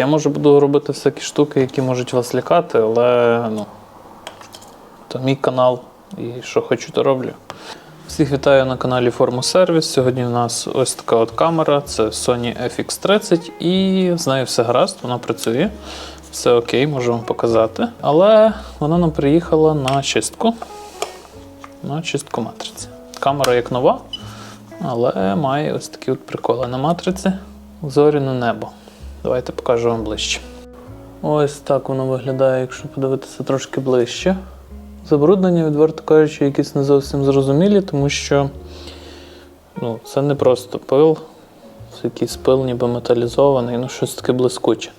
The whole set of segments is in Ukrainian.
я може буду робити всякі штуки, які можуть вас лякати, але ну, то мій канал і що хочу, то роблю. Всіх вітаю на каналі Форму Сервіс. Сьогодні у нас ось така от камера, це Sony FX30, і з нею все гаразд, вона працює. Все окей, можу вам показати. Але вона нам приїхала на чистку. На чистку матриці. Камера як нова, але має ось такі от приколи на матриці. Зоряне небо. Давайте покажу вам ближче. Ось так воно виглядає, якщо подивитися трошки ближче. Забруднення, відверто кажучи, якісь не зовсім зрозумілі, тому що ну, це не просто пил, це якийсь пил ніби металізований, ну щось таке блискуче.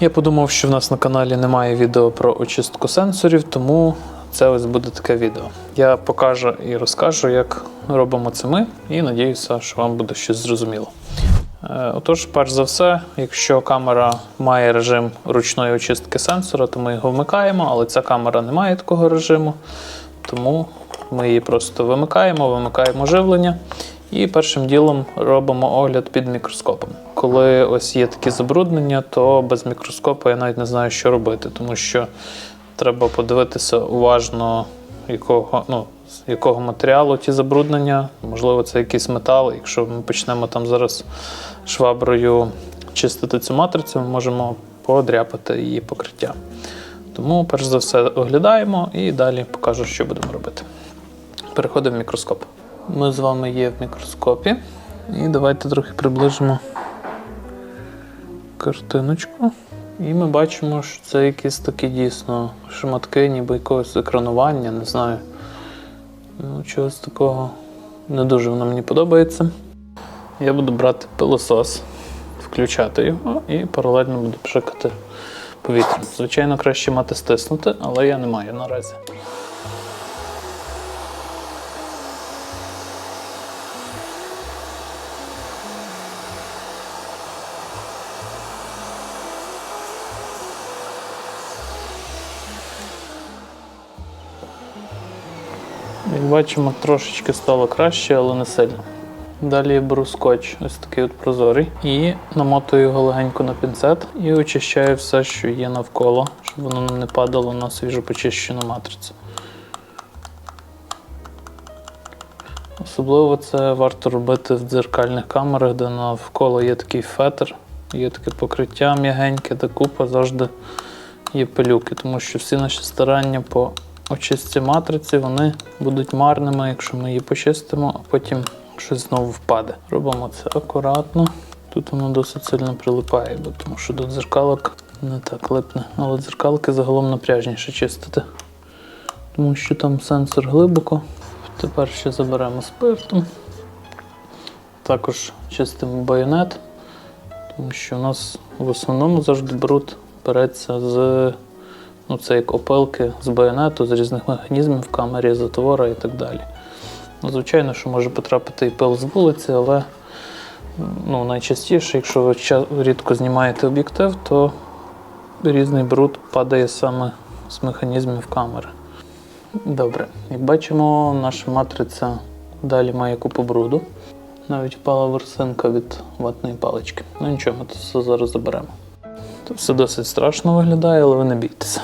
Я подумав, що в нас на каналі немає відео про очистку сенсорів, тому це ось буде таке відео. Я покажу і розкажу, як робимо це ми, і надіюся, що вам буде щось зрозуміло. Е, Отож, перш за все, якщо камера має режим ручної очистки сенсора, то ми його вмикаємо, але ця камера не має такого режиму, тому ми її просто вимикаємо, вимикаємо живлення і першим ділом робимо огляд під мікроскопом. Коли ось є такі забруднення, то без мікроскопа я навіть не знаю, що робити, тому що треба подивитися уважно, якого, ну, з якого матеріалу ті забруднення. Можливо, це якийсь метал. Якщо ми почнемо там зараз шваброю чистити цю матрицю, ми можемо подряпати її покриття. Тому, перш за все, оглядаємо і далі покажу, що будемо робити. Переходимо в мікроскоп. Ми з вами є в мікроскопі. І давайте трохи приближимо картиночку. І ми бачимо, що це якісь такі дійсно шматки, ніби якогось екранування, не знаю. Ну, чогось такого не дуже воно мені подобається. Я буду брати пилосос, включати його і паралельно буду пшикати повітря. Звичайно, краще мати стиснути, але я не маю наразі. Як бачимо, трошечки стало краще, але не сильно. Далі я беру скотч, ось такий от прозорий, і намотую його легенько на пінцет і очищаю все, що є навколо, щоб воно не падало на свіжо почищену матрицю. Особливо це варто робити в дзеркальних камерах, де навколо є такий фетр, є таке покриття м'ягеньке, де купа завжди є пилюки, тому що всі наші старання по очистці матриці вони будуть марними, якщо ми її почистимо, а потім щось знову впаде. Робимо це акуратно. Тут воно досить сильно прилипає, бо тому що до дзеркалок не так липне. Але дзеркалки загалом напряжніше чистити. Тому що там сенсор глибоко. Тепер ще заберемо спиртом. Також чистимо байонет, тому що у нас в основному завжди бруд береться з ну, це як опилки з байонету, з різних механізмів в камері, затвора і так далі. Ну, Звичайно, що може потрапити і пил з вулиці, але ну, найчастіше, якщо ви рідко знімаєте об'єктив, то різний бруд падає саме з механізмів камери. Добре, як бачимо, наша матриця далі має купу бруду. Навіть впала ворсинка від ватної палички. Ну нічого, ми це все зараз заберемо. Це все досить страшно виглядає, але ви не бійтеся.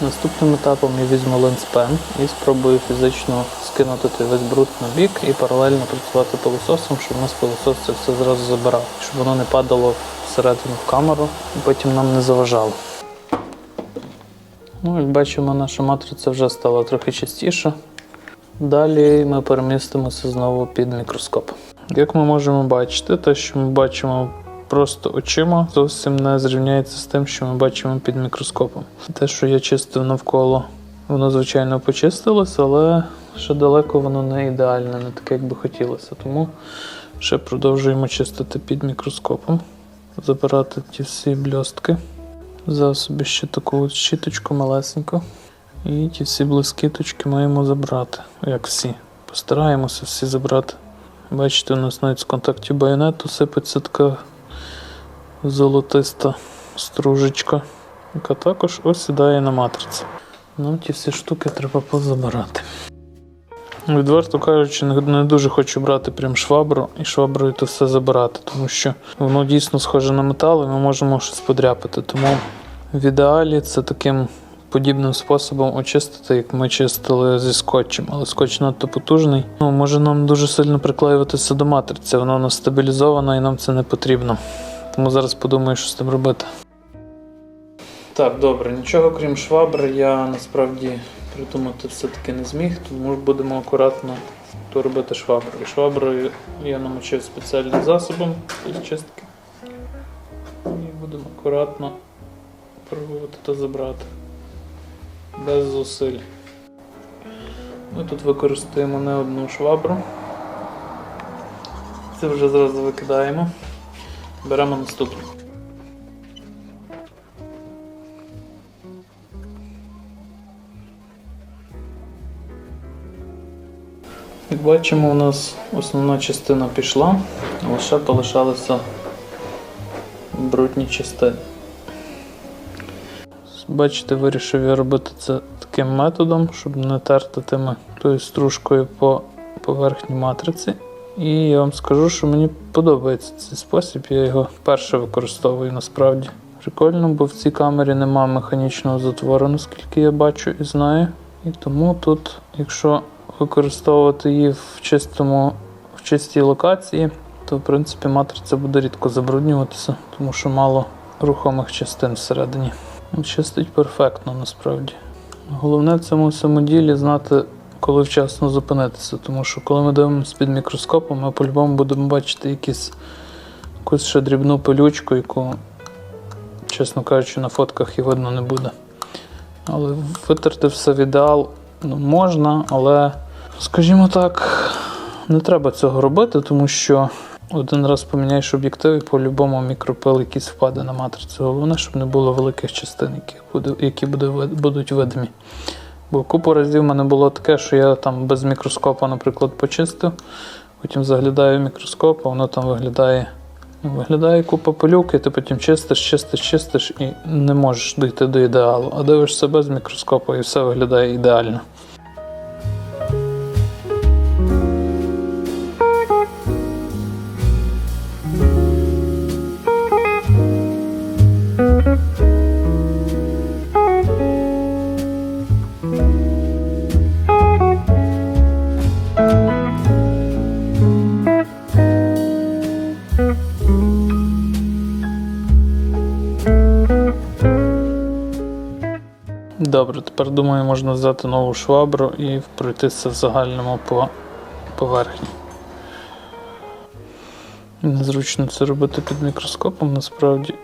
Наступним етапом я візьму ленспен і спробую фізично скинути той весь бруд на бік і паралельно працювати пилососом, щоб у нас пилосос це все зразу забирав, щоб воно не падало всередину в камеру і потім нам не заважало. Ну, як бачимо, наша матриця вже стала трохи чистіша. Далі ми перемістимося знову під мікроскоп. Як ми можемо бачити, те, що ми бачимо просто очима, зовсім не зрівняється з тим, що ми бачимо під мікроскопом. Те, що я чистив навколо, воно звичайно почистилося, але ще далеко воно не ідеальне, не таке, як би хотілося. Тому ще продовжуємо чистити під мікроскопом, забирати ті всі бльостки. Взяв собі ще таку щіточку малесеньку. І ті всі блискіточки маємо забрати. Як всі. Постараємося всі забрати. Бачите, у нас навіть з контактів байонету сипеться така золотиста стружечка, яка також осідає на матриці. Нам ті всі штуки треба позабирати. Відверто кажучи, не дуже хочу брати прям швабру і шваброю то все забирати, тому що воно дійсно схоже на метал, і ми можемо щось подряпати. Тому в ідеалі це таким подібним способом очистити, як ми чистили зі скотчем, але скотч надто потужний. Ну, може нам дуже сильно приклеюватися до матриці, вона у нас стабілізована і нам це не потрібно. Тому зараз подумаю, що з тим робити. Так, добре, нічого крім швабри, я насправді придумати все-таки не зміг, тому будемо акуратно то робити шваброю. Шваброю я намочив спеціальним засобом для чистки. І будемо акуратно пробувати то забрати. Без зусиль. Ми тут використаємо не одну швабру. Це вже зразу викидаємо. Беремо наступну. Як бачимо, у нас основна частина пішла, лише полишалися брудні частини. Бачите, вирішив я робити це таким методом, щоб не терти тими тою стружкою по поверхні матриці. І я вам скажу, що мені подобається цей спосіб, я його вперше використовую насправді. Прикольно, бо в цій камері нема механічного затвору, наскільки я бачу і знаю. І тому тут, якщо використовувати її в чистому, в чистій локації, то в принципі матриця буде рідко забруднюватися, тому що мало рухомих частин всередині. Чистить перфектно насправді. Головне в цьому всьому ділі знати, коли вчасно зупинитися, тому що коли ми дивимося під мікроскопом, ми по-любому будемо бачити якісь, якусь ще дрібну пилючку, яку, чесно кажучи, на фотках і видно не буде. Але витерти все в ідеал ну, можна, але, скажімо так, не треба цього робити, тому що один раз поміняєш об'єктив і по-любому мікропил якийсь впаде на матрицю. Головне, щоб не було великих частин, які, будуть видимі. Бо купу разів в мене було таке, що я там без мікроскопа, наприклад, почистив, потім заглядаю в мікроскоп, а воно там виглядає. Виглядає купа пилюки, ти потім чистиш, чистиш, чистиш і не можеш дійти до ідеалу. А дивишся без мікроскопа і все виглядає ідеально. Тепер думаю, можна взяти нову швабру і пройтися в загальному по поверхні. Незручно це робити під мікроскопом насправді.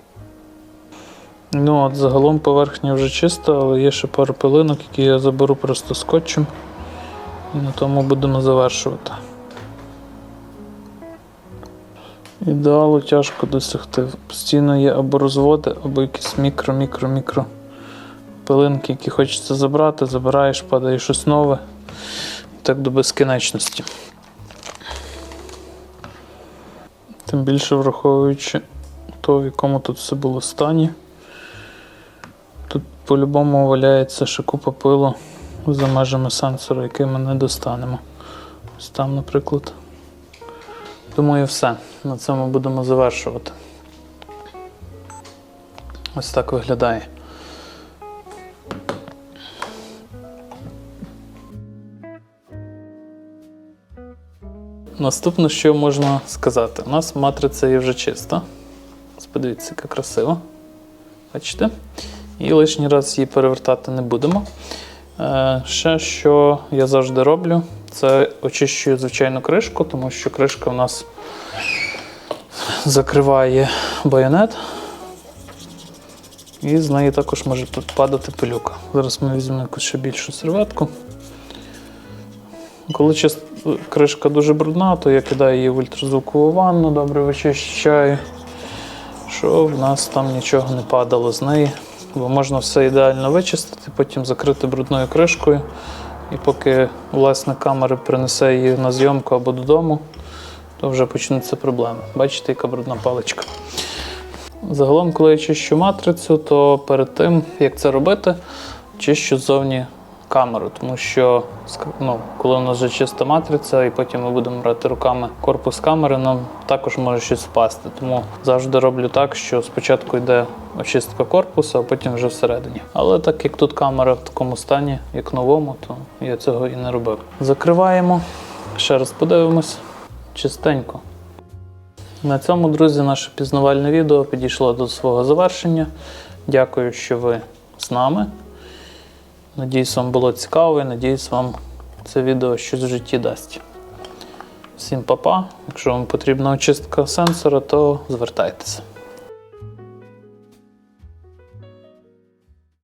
Ну, от загалом поверхня вже чиста, але є ще пару пилинок, які я заберу просто скотчем. І на тому будемо завершувати. Ідеалу тяжко досягти. Постійно є або розводи, або якісь мікро-мікро-мікро пилинки, які хочеться забрати, забираєш, падає щось нове. Так до безкінечності. Тим більше враховуючи то, в якому тут все було стані. Тут по-любому валяється ще купа пилу за межами сенсора, який ми не достанемо. Ось там, наприклад. Думаю, все. На цьому будемо завершувати. Ось так виглядає. Наступне, що можна сказати, у нас матриця є вже чиста. Подивіться, яка красива. Бачите? І лишній раз її перевертати не будемо. Е, ще що я завжди роблю, це очищую звичайну кришку, тому що кришка у нас закриває байонет. І з неї також може падати пилюка. Зараз ми візьмемо якусь ще більшу серветку. Коли кришка дуже брудна, то я кидаю її в ультразвукову ванну, добре вичищаю, щоб в нас там нічого не падало з неї. Бо можна все ідеально вичистити, потім закрити брудною кришкою. І поки власник камери принесе її на зйомку або додому, то вже почнуться проблеми. Бачите, яка брудна паличка. Загалом, коли я чищу матрицю, то перед тим, як це робити, чищу ззовні камеру, тому що ну, коли у нас вже чиста матриця, і потім ми будемо брати руками корпус камери, нам також може щось впасти. Тому завжди роблю так, що спочатку йде очистка корпусу, а потім вже всередині. Але так як тут камера в такому стані, як новому, то я цього і не робив. Закриваємо. Ще раз подивимось. Чистенько. На цьому, друзі, наше пізнавальне відео підійшло до свого завершення. Дякую, що ви з нами. Надіюсь, вам було цікаво і надіюсь, вам це відео щось в житті дасть. Всім па-па. Якщо вам потрібна очистка сенсора, то звертайтеся.